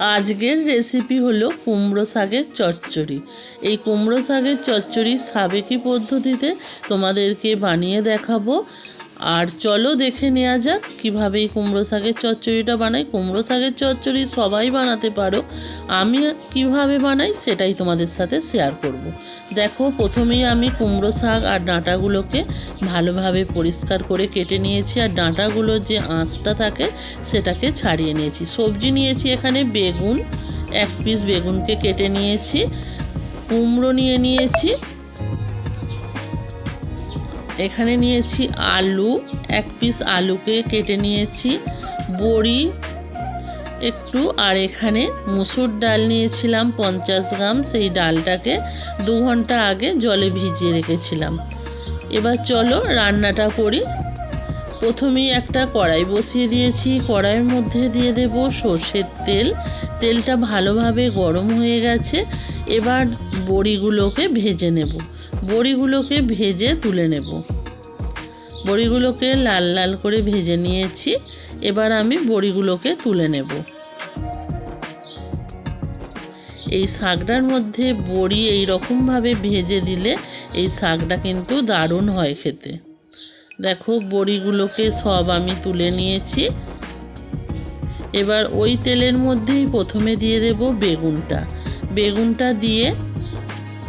আজকের রেসিপি হলো কুমড়ো শাকের চচ্চড়ি। এই কুমড়ো শাকের চচ্চড়ি সাবেকি পদ্ধতিতে তোমাদেরকে বানিয়ে দেখাবো। আর চলো দেখে নেওয়া যাক কীভাবে এই কুমড়ো শাকের চচ্চড়িটা বানাই কুমড়ো শাকের চচ্চড়ি সবাই বানাতে পারো, আমি কীভাবে বানাই সেটাই তোমাদের সাথে শেয়ার করব। দেখো, প্রথমেই আমি কুমড়ো শাক আর ডাঁটাগুলোকে ভালোভাবে পরিষ্কার করে কেটে নিয়েছি আর ডাঁটাগুলোর যে আঁশটা থাকে সেটাকে ছাড়িয়ে নিয়েছি সবজি নিয়েছি এখানে বেগুন, এক পিস বেগুনকে কেটে নিয়েছি, কুমড়ো নিয়ে নিয়েছি এখানে নিয়েছি আলু, এক পিস আলুকে কেটে নিয়েছি, বড়ি একটু, আর এখানে মুসুর ডাল নিয়েছিলাম পঞ্চাশ গ্রাম, সেই ডালটাকে দু ঘণ্টা আগে জলে ভিজিয়ে রেখেছিলাম। এবার চলো রান্নাটা করি। প্রথমেই একটা কড়াই বসিয়ে দিয়েছি, কড়াইয়ের মধ্যে দিয়ে দেব সর্ষের তেল। তেলটা ভালোভাবে গরম হয়ে গেছে, এবার বড়িগুলোকে ভেজে নেব। বড়িগুলোকে ভেজে তুলে নেব। বড়িগুলোকে লাল লাল করে ভেজে নিয়েছি। এবার আমি বড়িগুলোকে তুলে নেব। এই শাকটার মধ্যে বড়ি এই রকমভাবে ভেজে দিলে এই শাকটা কিন্তু দারুণ হয় খেতে। দেখো বড়িগুলোকে সব আমি তুলে নিয়েছি। এবার ওই তেলের মধ্যেই প্রথমে দিয়ে দেব বেগুনটা। বেগুনটা দিয়ে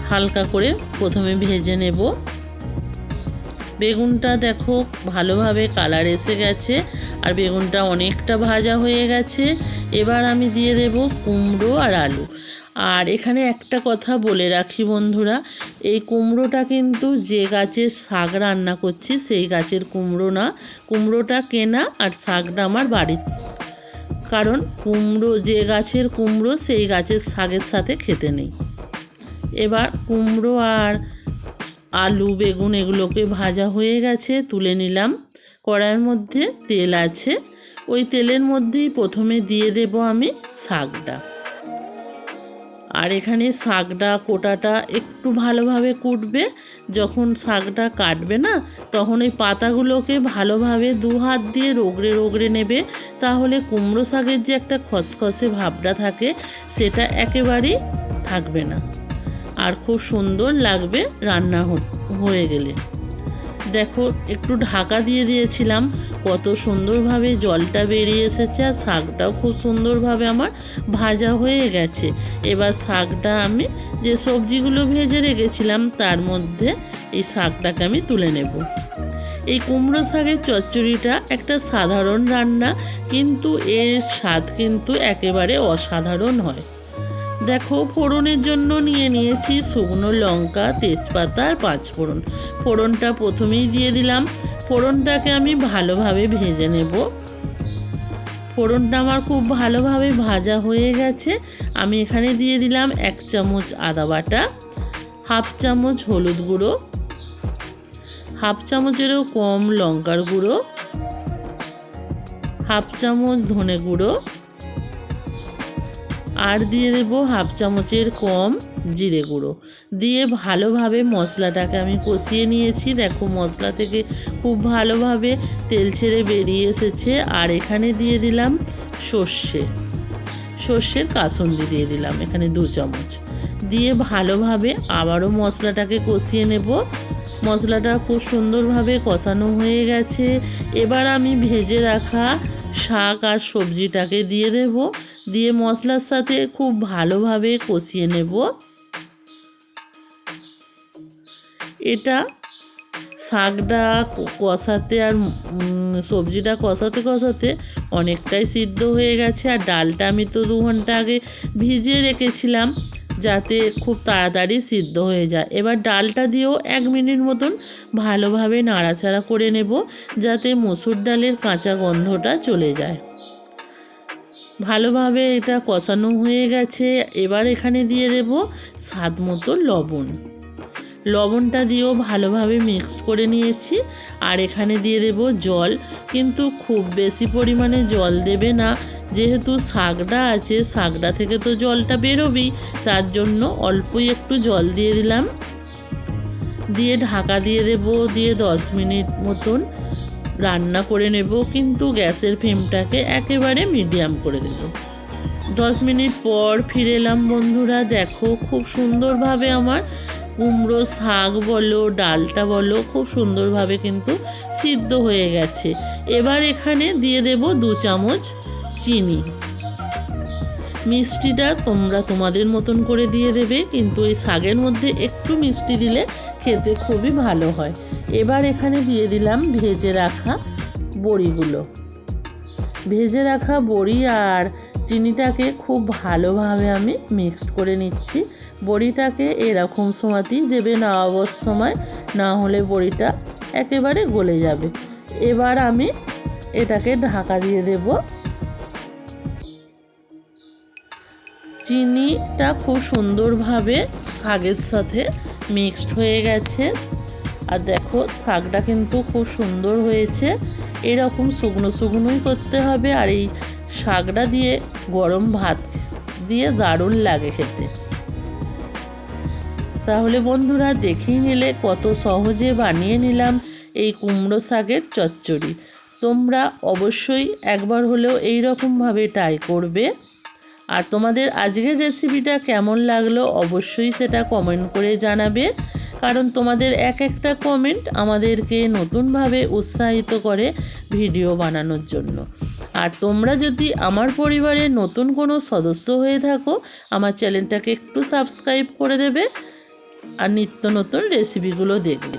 হালকা করে প্রথমে ভেজে নেব। বেগুনটা দেখো ভালোভাবে কালার এসে গেছে, আর বেগুনটা অনেকটা ভাজা হয়ে গেছে। এবার আমি দিয়ে দেব কুমড়ো আর আলু। আর এখানে একটা কথা বলে রাখি বন্ধুরা, এই কুমড়োটা কিন্তু যে গাছের শাক রান্না করছি সেই গাছের কুমড়ো না। কুমড়োটা কেনা আর শাকটা আমার বাড়ির। কারণ কুমড়ো, যে গাছের কুমড়ো সেই গাছের শাকের সাথে খেতে নেই। এবার কুমড়ো আর আলু, বেগুন এগুলোকে ভাজা হয়ে গেছে, তুলে নিলাম। কড়াইয়ের মধ্যে তেল আছে। ওই তেলের মধ্যেই প্রথমে দিয়ে দেব আমি শাকটা আর এখানে শাকটা কোটাটা একটু ভালোভাবে কুটবে। যখন শাকটা কাটবে না, তখন ওই পাতাগুলোকে ভালোভাবে দু হাত দিয়ে রোগড়ে রোগড়ে নেবে। তাহলে কুমড়ো শাকের যে একটা খসখসে ভাবটা থাকে, সেটা একেবারেই থাকবে না। আর খুব সুন্দর লাগবে রান্না হয়ে গেলে। দেখো, একটু ঢাকা দিয়ে দিয়েছিলাম। কত সুন্দরভাবে জলটা বেরিয়ে এসেছে আর শাকটাও খুব সুন্দরভাবে আমার ভাজা হয়ে গেছে। এবার শাকটা আমি যে সবজিগুলো ভেজে রেখেছিলাম, তার মধ্যে এই শাকটাকে আমি তুলে নেব। এই কুমড়ো শাকের চচ্চড়িটা একটা সাধারণ রান্না, কিন্তু এর স্বাদ কিন্তু একেবারে অসাধারণ হয়। দেখো, ফোড়নের জন্য নিয়ে নিয়েছি শুকনো লঙ্কা, তেজপাতা আর পাঁচ ফোড়ন। ফোড়নটা প্রথমেই দিয়ে দিলাম। ফোড়নটাকে আমি ভালোভাবে ভেজে নেব। ফোড়নটা আমার খুব ভালোভাবে ভাজা হয়ে গেছে। আমি এখানে দিয়ে দিলাম এক চামচ আদা বাটা, হাফ চামচ হলুদ গুঁড়ো, হাফ চামচেরও কম লঙ্কার গুঁড়ো, হাফ চামচ ধনে গুঁড়ো আর দিয়ে দেবো হাফ চামচের কম জিরে গুঁড়ো। দিয়ে ভালোভাবে মশলাটাকে আমি কষিয়ে নিয়েছি। দেখো মশলা থেকে খুব ভালোভাবে তেল ছেড়ে বেরিয়ে এসেছে। আর এখানে দিয়ে দিলাম সর্ষে। সর্ষের কাসুন্দি দিয়ে দিলাম এখানে দু চামচ। দিয়ে ভালোভাবে আবারও মশলাটাকে কষিয়ে নেব। মশলাটা খুব সুন্দরভাবে কষানো হয়ে গেছে। এবার আমি ভেজে রাখা শাক আর সবজিটাকে দিয়ে দেব। দিয়ে মশলার সাথে খুব ভালোভাবে কষিয়ে নেব। এটা শাকটা কষাতে আর সবজিটা কষাতে কষাতে অনেকটাই সিদ্ধ হয়ে গেছে। আর ডালটা আমি তো দু ঘণ্টা আগে ভিজিয়ে রেখেছিলাম যাতে খুব তাড়াতাড়ি সিদ্ধ হয়ে যায়। এবার ডালটা দিয়েও এক মিনিট মতন ভালোভাবে নাড়াচাড়া করে নেব যাতে মসুর ডালের কাঁচা গন্ধটা চলে যায়। ভালোভাবে এটা কষানো হয়ে গেছে। এবার এখানে দিয়ে দেব স্বাদ মতো লবণ। লবণটা দিয়েও ভালোভাবে মিক্সড করে নিয়েছি। আর এখানে দিয়ে দেব জল। কিন্তু খুব বেশি পরিমাণে জল দেবে না। যেহেতু শাকটা আছে, শাকটা থেকে তো জলটা বেরোবেই, তার জন্য অল্পই একটু জল দিয়ে দিলাম। দিয়ে ঢাকা দিয়ে দেব, দিয়ে দশ মিনিট মতন। রান্না করে নেব, কিন্তু গ্যাসের ফ্লেমটাকে একেবারে মিডিয়াম করে দেব। দশ মিনিট পর ফিরে এলাম বন্ধুরা, দেখো খুব সুন্দরভাবে আমার কুমড়ো শাক বলো, ডালটা বলো, খুব সুন্দরভাবে কিন্তু সিদ্ধ হয়ে গেছে। এবার এখানে দিয়ে দেব দু চামচ চিনি। মিষ্টিটা তোমরা তোমাদের মতন করে দিয়ে দেবে, কিন্তু এই শাকের মধ্যে একটু মিষ্টি দিলে খেতে খুবই ভালো হয়। এবার এখানে দিয়ে দিলাম ভেজে রাখা বড়িগুলো। ভেজে রাখা বড়ি আর চিনিটাকে খুব ভালোভাবে আমি মিক্সড করে নিচ্ছি। বড়িটাকে এরকম সময়তেই দেবে নামাবার সময়, না হলে বড়িটা একেবারে গলে যাবে। এবার আমি এটাকে ঢাকা দিয়ে দেবো। চিনিটা খুব সুন্দরভাবে শাগের সাথে মিক্সড হয়ে গেছে। আর দেখো, শাকটা কিন্তু খুব সুন্দর হয়েছে। এরকম শুকনো শুকনোই করতে হবে। আর এই শাকটা দিয়ে গরম ভাত দিয়ে দারুণ লাগে খেতে। তাহলে বন্ধুরা, দেখেই নিলে কত সহজে বানিয়ে নিলাম এই কুমড়ো শাকের চচ্চড়ি। তোমরা অবশ্যই একবার হলেও এই রকমভাবে ট্রাই করবে। আর তোমাদের আজকের রেসিপিটা কেমন লাগল অবশ্যই সেটা কমেন্ট করে জানাবে। কারণ তোমাদের এক একটা কমেন্ট আমাদেরকে নতুনভাবে উৎসাহিত করে ভিডিও বানানোর জন্য। আর তোমরা যদি আমার পরিবারের নতুন কোনো সদস্য হয়ে থাকো, আমার চ্যানেলটাকে একটু সাবস্ক্রাইব করে দেবে। আর নিত্য নতুন রেসিপিগুলো দেখবে।